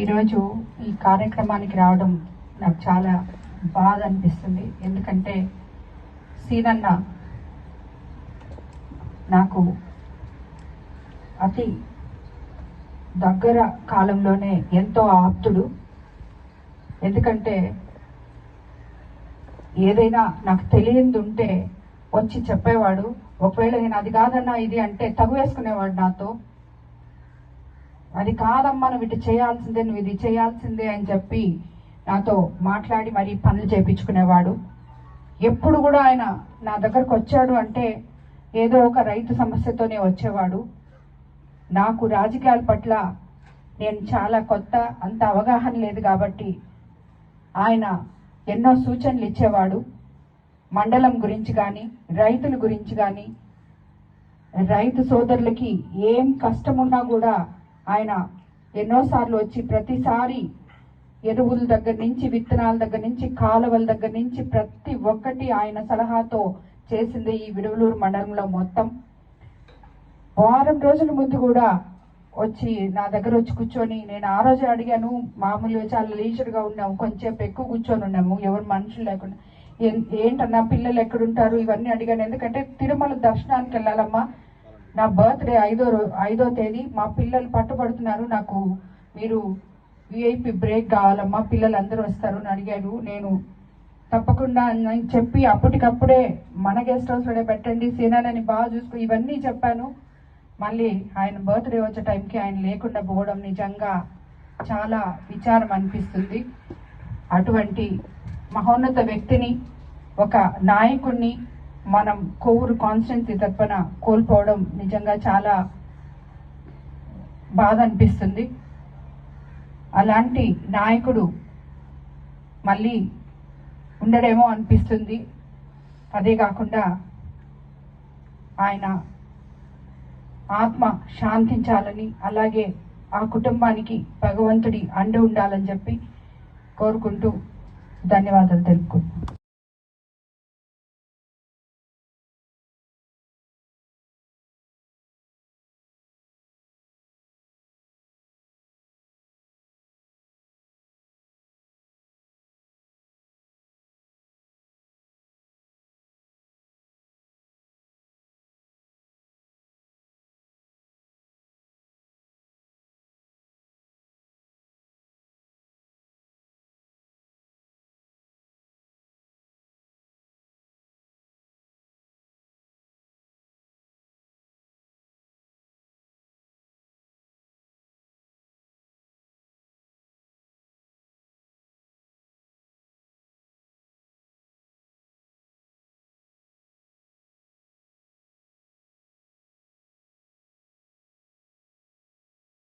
ఈరోజు ఈ కార్యక్రమానికి రావడం నాకు చాలా బాధ అనిపిస్తుంది. ఎందుకంటే సీనన్న నాకు అతి దగ్గర కాలంలోనే ఎంతో ఆప్తుడు. ఎందుకంటే ఏదైనా నాకు తెలియంది ఉంటే వచ్చి చెప్పేవాడు. ఒకవేళ నేను అది కాదన్నా ఇది అంటే తగు వేసుకునేవాడు నాతో. అది కాదమ్మా నువ్వు ఇటు చేయాల్సిందే నువ్వు ఇది చేయాల్సిందే అని చెప్పి నాతో మాట్లాడి మరి పనులు చేయించుకునేవాడు ఎప్పుడు కూడా ఆయన నా దగ్గరకు వచ్చాడు అంటే ఏదో ఒక రైతు సమస్యతోనే వచ్చేవాడు. నాకు రాజకీయాల పట్ల నేను చాలా కొత్త అంత అవగాహన లేదు కాబట్టి ఆయన ఎన్నో సూచనలు ఇచ్చేవాడు. మండలం గురించి కానీ రైతుల గురించి కానీ రైతు సోదరులకి ఏం కష్టం ఉన్నా కూడా ఆయన ఎన్నోసార్లు వచ్చి ప్రతిసారి ఎరువుల దగ్గర నుంచి విత్తనాల దగ్గర నుంచి కాలువల దగ్గర నుంచి ప్రతి ఒక్కటి ఆయన సలహాతో చేసింది ఈ విడువలూరు మండలంలో మొత్తం. వారం రోజుల ముందు కూడా వచ్చి నా దగ్గర వచ్చి కూర్చొని నేను ఆ రోజే అడిగాను మామూలుగా చాలా లీజర్గా ఉన్నాము కొంచెంసేపు ఎక్కువ కూర్చొని ఉన్నాము ఎవరు మనుషులు లేకుండా. ఏం- ఏంటన్నా పిల్లలు ఎక్కడుంటారు? ఇవన్నీ అడిగాను. ఎందుకంటే తిరుమల దర్శనానికి వెళ్ళాలమ్మా. నా బర్త్డే ఐదో రో ఐదో తేదీ మా పిల్లలు పట్టుబడుతున్నారు. నాకు మీరు విఐపి బ్రేక్ కావాలమ్మా పిల్లలు అందరూ వస్తారు అని అడిగారు. నేను తప్పకుండా అని చెప్పి అప్పటికప్పుడే మన గెస్ట్ హౌస్లోనే పెట్టండి సీనానని బాగా చూసుకో ఇవన్నీ చెప్పాను. మళ్ళీ ఆయన బర్త్డే వచ్చే టైంకి ఆయన లేకుండా పోవడం నిజంగా చాలా విచారం అనిపిస్తుంది. అటువంటి మహోన్నత వ్యక్తిని ఒక నాయకుడిని మనం కొవ్వూరు కాన్స్టెన్సీ తరఫున కోల్పోవడం నిజంగా చాలా బాధ అనిపిస్తుంది. అలాంటి నాయకుడు మళ్ళీ ఉండడేమో అనిపిస్తుంది. అదే కాకుండా ఆయన ఆత్మ శాంతించాలని అలాగే ఆ కుటుంబానికి భగవంతుడి అండ ఉండాలని చెప్పి కోరుకుంటూ ధన్యవాదాలు తెలుపుకుంటున్నాను.